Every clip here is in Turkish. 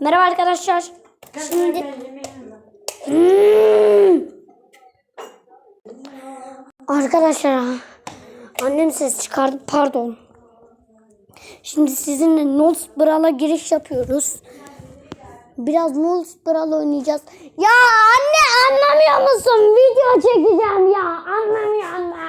Merhaba arkadaşlar. Şimdi Hmm. Arkadaşlar annem ses çıkardı pardon. Şimdi sizinle Nolls Brawl'a giriş yapıyoruz. Biraz Nolls Brawl oynayacağız. Ya anne anlamıyor musun? Video çekeceğim ya. Anlamıyor anne.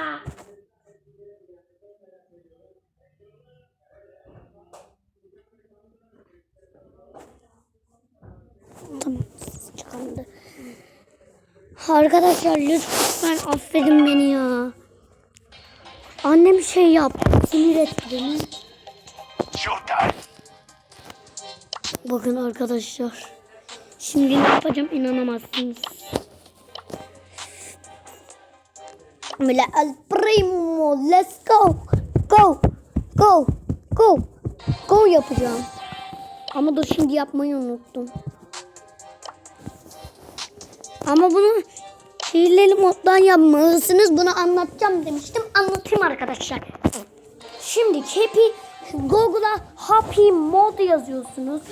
Tamam ses çıkardı. Arkadaşlar lütfen affedin beni ya. Annem şey yaptı. Sinir etti beni. Bakın arkadaşlar. Şimdi ne yapacağım inanamazsınız. Böyle el primo let's go. Go. Go. Go. Go yapacağım. Ama dur şimdi yapmayı unuttum. Ama bunu hileli moddan yapmalısınız. Bunu anlatacağım demiştim. Anlatayım arkadaşlar. Şimdi Happy Google'a Happy Mod yazıyorsunuz.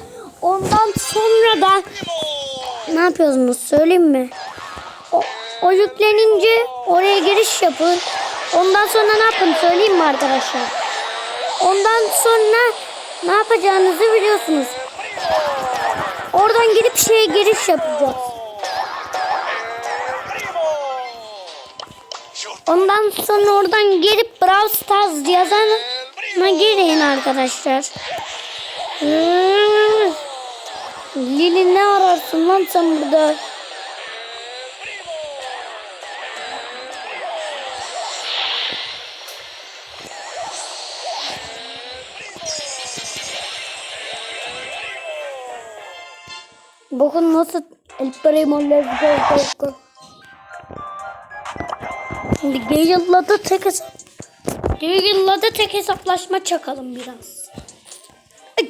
Ondan sonra da ne yapıyorsunuz söyleyeyim mi? O, o yüklenince oraya giriş yapın. Ondan sonra ne yapın söyleyeyim mi arkadaşlar? Ondan sonra ne yapacağınızı biliyorsunuz. Oradan gidip şeye giriş yapacağız. Ondan sonra oradan gelip Brawl Stars yazana girin arkadaşlar. Hmm. Lili ne ararsın lan sen burada? Bakın nasıl El Primo let's go. Şimdi Gale'la da tek hesap Gale'la da tek hesaplaşma çakalım biraz.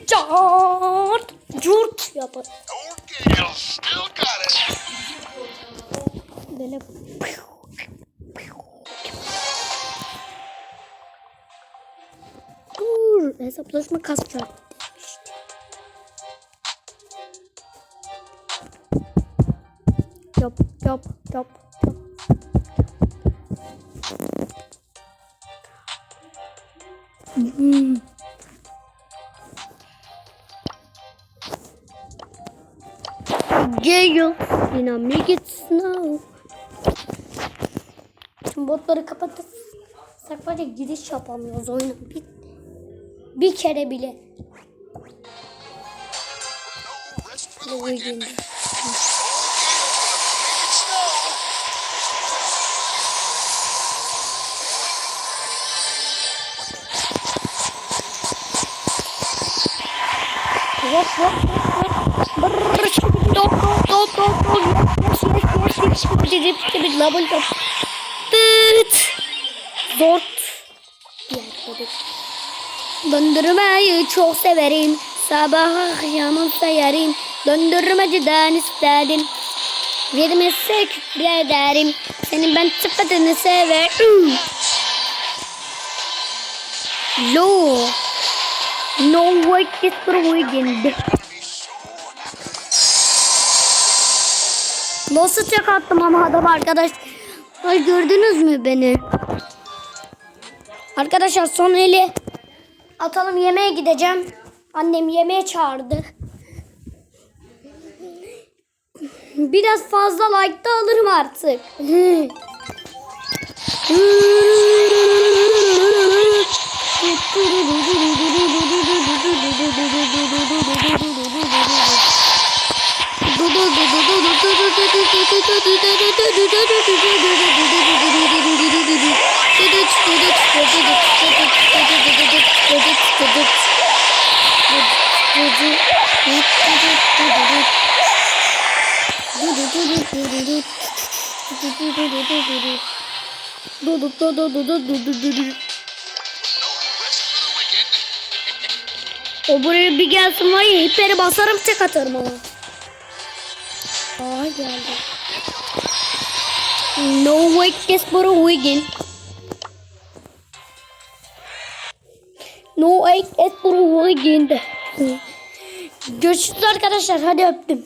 Cart, curt yapar. Böyle Dur, hesaplaşma kasacak. Yap, yap, yap, Hmm. Gale, Dynamic Snow. Şimdi botları kapatırsak var ya giriş yapamıyoruz oyuna. Bir, bir kere bile. Bu yok yok. Brrr, şimdi dok dok dok dok dok. Yes yes yes yes. Rip bir double dok. Tıt. Zort. Döndürmeyi çok severim. Sabah akşamın severim. Döndürmeciden istedim. Vermezse küfrederim. Senin ben sıfatını severim. Lo. No way is weekend. Nasıl tek attım ama adam arkadaş. Ay gördünüz mü beni? Arkadaşlar son eli atalım yemeğe gideceğim. Annem yemeğe çağırdı. Biraz fazla like da alırım artık. O buraya bir gelsin var ya hiperi basarım tek atarım ona. Aa geldi. No is for a weekend. No is for a weekend. Görüşürüz arkadaşlar. Hadi öptüm.